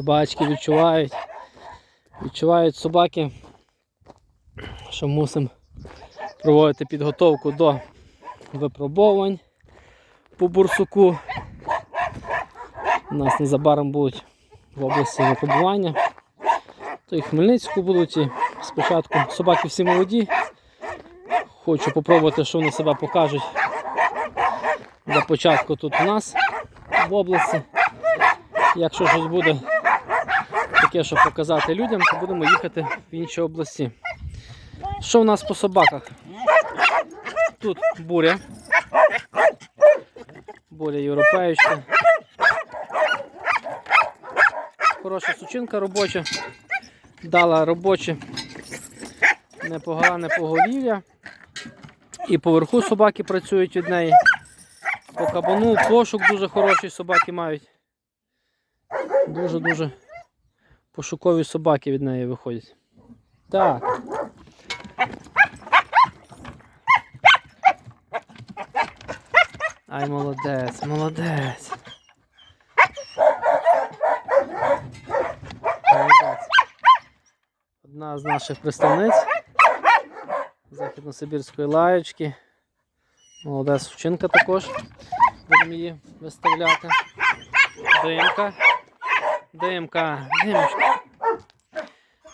Собачки відчувають. Відчувають собаки, що мусимо проводити підготовку до випробовувань по бурсуку. У нас незабаром будуть в області випробування. То і Хмельницьку будуть і спочатку собаки всі молоді. Хочу попробувати, що вони себе покажуть для початку тут у нас в області. Якщо щось буде таке, щоб показати людям, то будемо їхати в інші області. Що в нас по собаках? Тут буря. Буря європейська. Хороша сучинка робоча. Дала робоче непогане поголів'я. І поверху собаки працюють від неї. По кабану пошук дуже хороший собаки мають. Дуже-дуже пошукові собаки від неї виходять. Так. Ай, молодець, молодець. Молодець. Одна з наших представниць західносибірської лаєчки. Молода сучинка також. Будемо її виставляти. Димка. Димка. Димочка.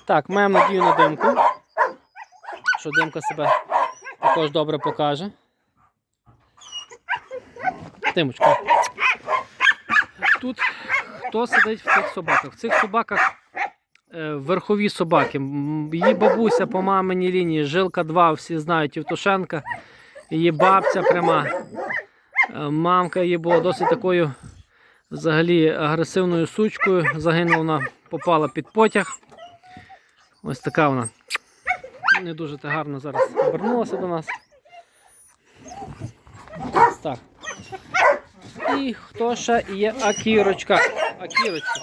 Так, маємо надію на димку. Що димка себе також добре покаже. Димочка. Тут хто сидить в цих собаках? В цих собаках е, верхові собаки. Її бабуся по маминій лінії, жилка 2, всі знають Євтушенка. Її бабця пряма. Е, Мамка її була досить такою взагалі агресивною сучкою. Загинула вона, попала під потяг. Ось така вона. Не дуже та гарно зараз обернулася до нас. Ось так. І хто ще є Акірочка? Акірочка.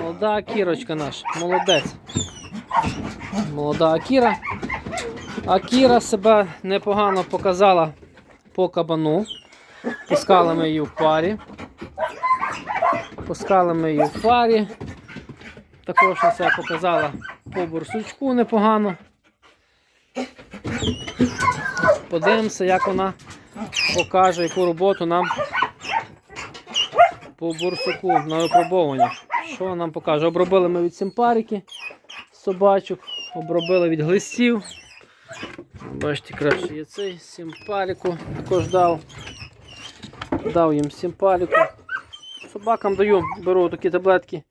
Молода Акірочка наша. Молодець. Молода Акіра. Акіра себе непогано показала по кабану. Пускали ми її в парі. Пускали ми її в парі. Також вона себе показала по бурсучку непогано. Подивимося, як вона покаже, яку роботу нам по бурсуку на випробовування. Що нам покаже? Обробили ми від симпарики собачок, обробили від глистів. Бачите, краще є цей симпаліку також дав. Дав їм симпаліку. Собакам даю, беру такі таблетки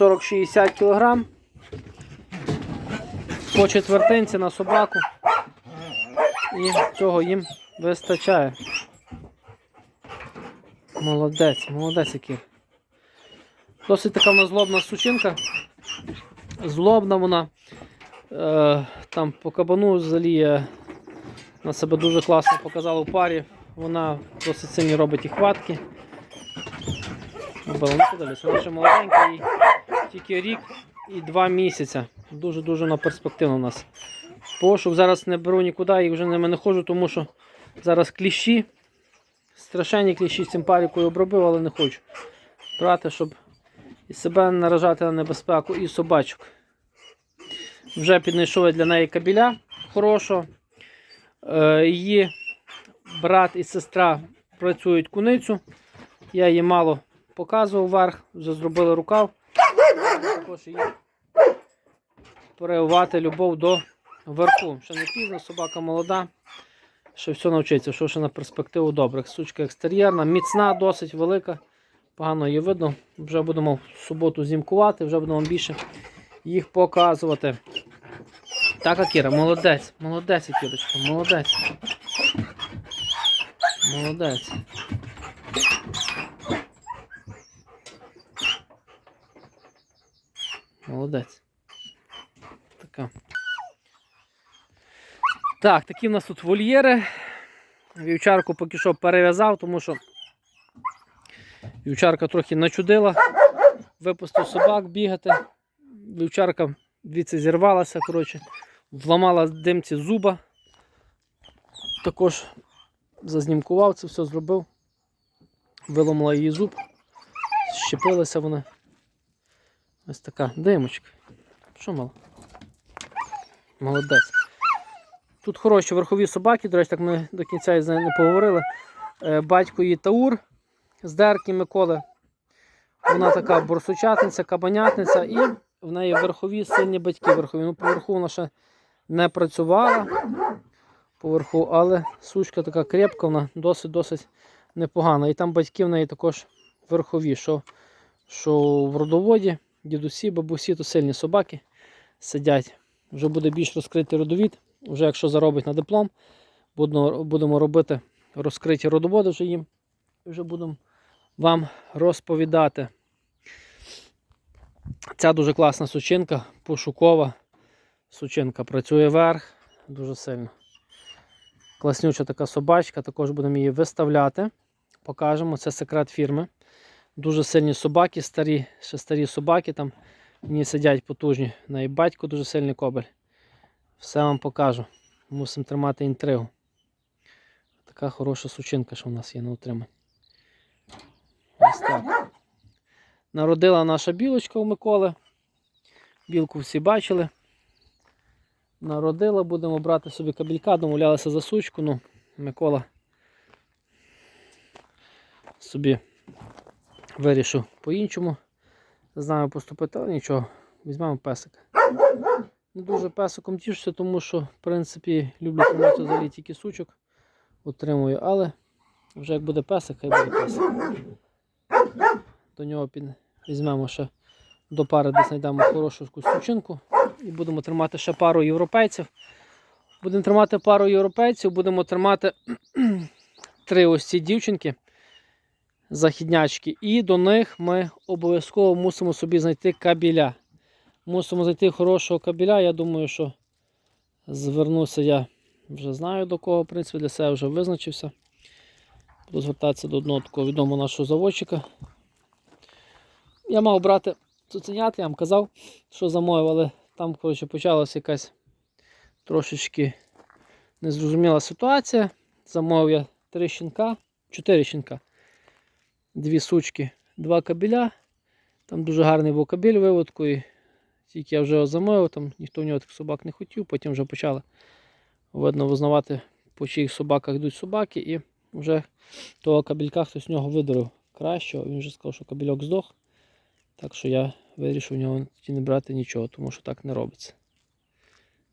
40-60 кг. По четвертинці на собаку. І цього їм вистачає. Молодець, молодець який. Досить така в злобна сучинка. Злобна вона. Е, там по кабану заліє. На себе дуже класно показала в парі. Вона досить сильні робить і хватки. Вона подивись, вона ще маленька, тільки рік і два місяці. Дуже-дуже вона перспективна у нас. Пошук зараз не беру нікуди, і вже ними не ходжу, тому що зараз кліщі. Страшенні кліщі з цим парікою обробив, але не хочу. Брати, щоб і себе наражати на небезпеку, і собачок. Вже піднайшов для неї кабіля хорошого. Е, її брат і сестра працюють куницю. Я її мало показував вверх, вже зробили рукав. Також її проявувати любов до верху. Ще не пізно, собака молода. Ще все навчиться, що ще на перспективу добре. Сучка екстер'єрна, міцна, досить велика. Погано її видно. Вже будемо в суботу зімкувати, вже будемо більше їх показувати. Так, Акіра, молодець, молодець, Акірочка, молодець. Молодець. Молодець. Така. Так, такі в нас тут вольєри. Вівчарку поки що перев'язав, тому що вівчарка трохи начудила. Випустив собак бігати. Вівчарка звідси зірвалася, коротше, вламала димці зуба. Також зазнімкував це все зробив. Виламала її зуб, щепилася вона. Ось така димочка. Що мало? Молодець. Тут хороші верхові собаки, до речі, так ми до кінця із не поговорили. Е, Батько її Таур з Дерки Миколи. Вона така борсучатниця, кабанятниця, і в неї верхові сильні батьки верхові. Ну, поверху вона ще не працювала поверху, але сучка така крепка, вона досить-досить непогана. І там батьки в неї також верхові, що, що в родоводі, дідусі, бабусі, то сильні собаки сидять. Вже буде більш розкритий родовід. Вже якщо заробить на диплом, будемо, робити розкриті родоводи вже їм. Вже будемо вам розповідати. Ця дуже класна сучинка, пошукова сучинка. Працює вверх дуже сильно. Класнюча така собачка, також будемо її виставляти. Покажемо. Це секрет фірми. Дуже сильні собаки, старі, ще старі собаки там. Ній сидять потужні. В неї батько дуже сильний кобель. Все вам покажу. Мусимо тримати інтригу. Така хороша сучинка, що в нас є на утриманні. Ось так. Народила наша білочка у Миколи. Білку всі бачили. Народила, будемо брати собі кабелька, домовлялися за сучку. Ну, Микола собі вирішив по-іншому. Не знаю поступити, але нічого, візьмемо песика. Не дуже песиком тішуся, тому що, в принципі, люблю тримати взагалі тільки сучок. Отримую, але вже як буде песик, хай буде песик. До нього під... візьмемо ще до пари, десь знайдемо хорошу сучинку. І будемо тримати ще пару європейців. Будемо тримати пару європейців, будемо тримати три ось ці дівчинки, західнячки. І до них ми обов'язково мусимо собі знайти кабіля. Мусимо знайти хорошого кабіля. Я думаю, що звернуся я вже знаю до кого, в принципі, для себе вже визначився. Буду звертатися до одного такого відомого нашого заводчика. Я мав брати цуценят, я вам казав, що замовив, але там коротше, почалася якась трошечки незрозуміла ситуація. Замовив я три щенка, чотири щенка, дві сучки, два кабеля. Там дуже гарний був кабель виводку. І тільки я вже його замовив, там ніхто в нього тих собак не хотів, потім вже почали видно визнавати, по чиїх собаках йдуть собаки, і вже того кабелька хтось з нього видурив кращого. Він вже сказав, що кабельок здох. Так що я вирішив в нього не брати нічого, тому що так не робиться.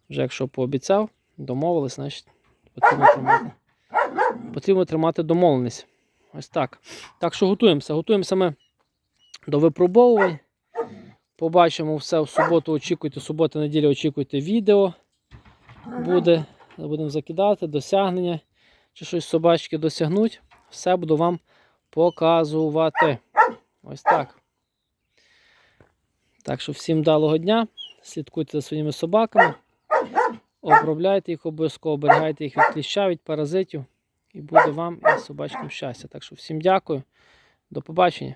Вже якщо пообіцяв, домовились, значить потрібно тримати. Потрібно тримати домовленість. Ось так. Так що готуємося. Готуємося ми до випробовувань. Побачимо все в суботу. Очікуйте, субота, неділя очікуйте відео. Буде. Будемо закидати, досягнення. Чи щось собачки досягнуть. Все буду вам показувати. Ось так. Так що всім вдалого дня. Слідкуйте за своїми собаками. Обробляйте їх обов'язково, оберігайте їх від кліща, від паразитів. І буде вам і собачкам щастя. Так що всім дякую. До побачення.